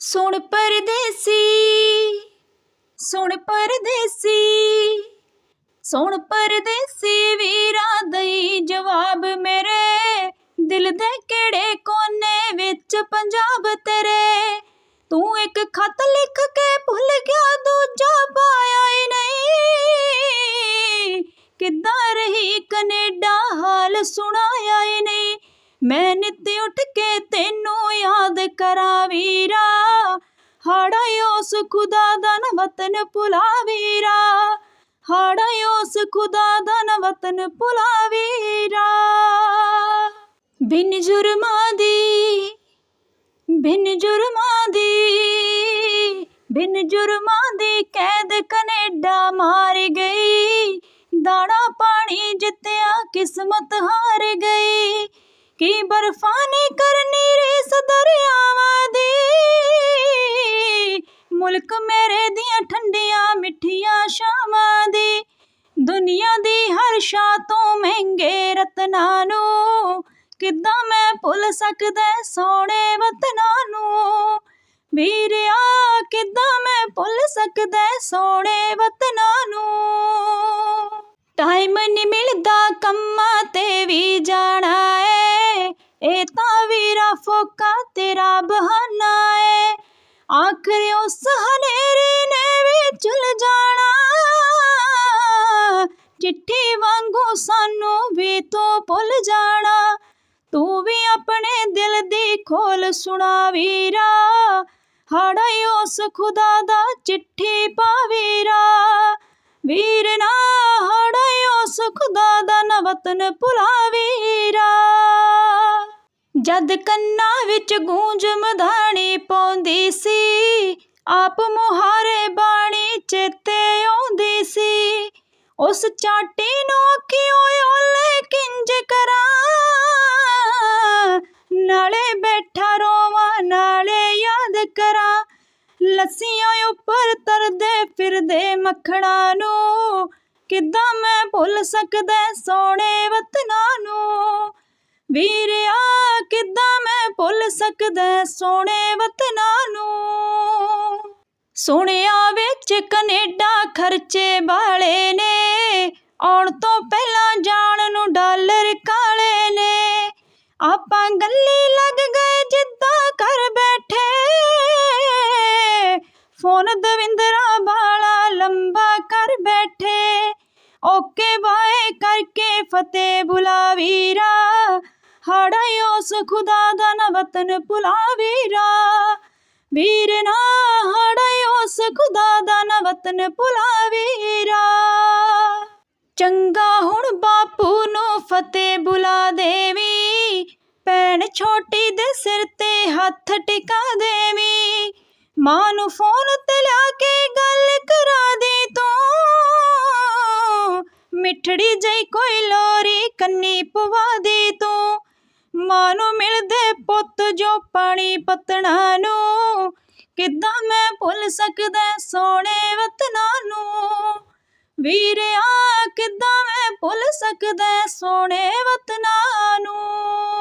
ਸੁਣ ਪਰਦੇਸੀ ਸੁਣ ਪਰਦੇਸੀ ਸੁਣ ਪਰਦੇਸੀ ਵੀਰਾਂ ਦਈ ਜਵਾਬ ਮੇਰੇ। ਦਿਲ ਦੇ ਕਿਹੜੇ ਕੋਨੇ ਵਿੱਚ ਪੰਜਾਬ ਤੇਰੇ? ਤੂੰ ਇੱਕ ਖਤ ਲਿਖ ਕੇ ਭੁੱਲ ਗਿਆ, ਦੂਜਾ ਪਾਇਆ ਹੀ ਨਹੀਂ। ਕਿੱਦਾਂ ਰਹੀ ਕੈਨੇਡਾ, ਹਾਲ ਸੁਣਾਇਆ ਹੀ ਨਹੀਂ। ਮੈਂ ਨਿੱਤ ਉੱਠ ਕੇ ਤੈਨੂੰ ਉਸ ਖੁਦਾ ਦਾ ਨ ਵਤਨ ਭੁਲਾ ਹਾੜਾ ਉਸ ਖੁਦਾ ਦਾ ਨ ਵਤਨ ਭੁਲਾ ਬਿਨ ਜੁਰਮਾਂ ਦੀ ਬਿਨ ਜੁਰਮਾਂ ਦੀ ਬਿਨ ਜੁਰਮਾਂ ਦੀ ਕੈਦ ਕੈਨੇਡਾ ਮਾਰ ਗਈ ਦਾਣਾ ਪਾਣੀ ਜਿੱਤਿਆ ਕਿਸਮਤ ਹਾਰ ਗਈ ਕੀ ਬਰਫਾਨੀ ਕਰਨੀ ਰੇਸ ਦਰਿਆਵਾਂ ਮੁਲਕ ਮੇਰੇ ਦੀਆਂ ਠੰਡੀਆਂ ਮਿੱਠੀਆਂ ਸ਼ਾਮਾਂ ਦੀ। ਦੁਨੀਆ ਦੀ ਹਰ ਸ਼ਾ ਤੋਂ ਮਹਿੰਗੇ ਰਤਨਾਂ ਨੂੰ ਕਿੱਦਾਂ ਮੈਂ ਭੁੱਲ ਸਕਦਾ ਸੋਹਣੇ ਵਤਨਾਂ ਨੂੰ? ਵੀਰਿਆ, ਕਿੱਦਾਂ ਮੈਂ ਭੁੱਲ ਸਕਦਾ ਸੋਹਣੇ ਵਤਨਾਂ ਨੂੰ? ਟਾਈਮ ਨਹੀਂ ਮਿਲਦਾ ਕੰਮਾਂ ਤੇ ਵੀ ਜਾਣਾ ਏ ਇਹ ਤਾਂ ਵੀਰਾ ਫੋਕਾ ਤੇਰਾ ਬਹਾਨਾ ਏ ਆਖਰ ਉਸ ਹਨੇਰੇ ਨੇ ਵੀ ਚੁਲ ਜਾਣਾ ਚਿੱਠੀ ਵਾਂਗੂ ਸਾਨੂੰ ਵੀ ਤੋਂ ਭੁੱਲ ਜਾਣਾ। ਤੂੰ ਵੀ ਆਪਣੇ ਦਿਲ ਦੀ ਖੋਲ ਸੁਣਾ ਵੀਰਾ। ਹਾੜਾ ਉਸ ਖੁਦਾ ਦਾ ਚਿੱਠੀ ਪਾਵੀਰਾ ਵੀਰ। ਨਾ, ਹਾੜਾ ਉਸ ਖੁਦਾ ਦਾ ਨ ਵਤਨ ਭੁਲਾ ਵੀਰਾ। ਜਦ ਕੰਨਾਂ ਵਿੱਚ ਗੂੰਜ ਮਧਾਣੀ ਪਾਉਂਦੀ ਸੀ, ਆਪ ਮੁਹਾਰੇ ਬਾਣੀ ਚੇਤੇ ਆਉਂਦੀ ਸੀ। ਉਸ ਚਾਟੀ ਨੂੰ ਅੱਖੀਓਂ ਓਲੇ ਕਿੰਜ ਕਰਾਂ? ਨਾਲੇ ਬੈਠਾ ਰੋਵਾਂ, ਨਾਲੇ ਯਾਦ ਕਰਾਂ। ਲੱਸੀਆਂ ਉੱਪਰ ਤਰਦੇ ਫਿਰਦੇ ਮੱਖਣਾ ਨੂੰ, ਕਿੱਦਾਂ ਮੈਂ ਭੁੱਲ ਸਕਦਾ ਸੋਹਣੇ ਵਤਨਾਂ ਨੂੰ? ਵੀਰਿਆ ਕਿੱਦਾਂ ਮੈਂ ਭੁੱਲ ਸਕਦਾ ਸੋਹਣੇ ਵਤਨਾਂ ਨੂੰ? ਸੁਣਿਆ ਵਿੱਚ ਕੈਨੇਡਾ ਖਰਚੇ ਵਾਲੇ ਨੇ, ਆਉਣ ਤੋਂ ਪਹਿਲਾਂ ਜਾਣ ਨੂੰ ਡਾਲਰ ਕਾਲੇ ਨੇ। ਆਪਾਂ ਗੱਲੀ ਲੱਗ ਗਏ ਜਿੱਦਾਂ ਘਰ ਬੈਠੇ। ਫੋਨ ਦਵਿੰਦਰਾ ਵਾਲਾ ਲੰਬਾ ਕਰ ਬੈਠੇ। ਓਕੇ ਬਾਏ ਕਰਕੇ ਫਤਿਹ ਬੁਲਾ ਵੀਰਾ ਹਾੜਾ ਉਸ ਖੁਦਾ ਦਾ ਨ ਵਤਨ ਭੁਲਾ ਵੀਰਾ ਵੀਰ ਨਾ ਹਾੜਾ ਉਸ ਖੁਦਾ ਦਾ ਨਾ ਵਤਨ ਭੁਲਾ ਵੀਰਾ ਚੰਗਾ ਹੁਣ ਬਾਪੂ ਨੂੰ ਫਤਿਹ ਬੁਲਾ ਦੇਵੀ। ਭੈਣ ਛੋਟੀ ਦੇ ਸਿਰ ਤੇ ਹੱਥ ਟਿਕਾ ਦੇਵੀ। ਮਾਂ ਨੂੰ ਫੋਨ ਤੇ ਲਿਆ ਕੇ ਗੱਲ ਕਰਾ ਦੇ ਤੂੰ। ਮਿੱਠੜੀ ਜਈ ਕੋਈ ਲੋਰੀ ਕੰਨੀ ਪਵਾ ਦੇ ਤੂੰ। ਮਾਂ ਨੂੰ ਮਿਲਦੇ ਪੁੱਤ ਜੋ ਪਾਣੀ ਪਤਣਾ ਨੂੰ। ਕਿੱਦਾਂ ਮੈਂ ਭੁੱਲ ਸਕਦਾ ਸੋਹਣੇ ਵਤਨਾਂ ਨੂੰ। ਵੀਰਿਆ, ਕਿੱਦਾਂ ਮੈਂ ਭੁੱਲ ਸਕਦਾ ਸੋਹਣੇ ਵਤਨਾਂ ਨੂੰ।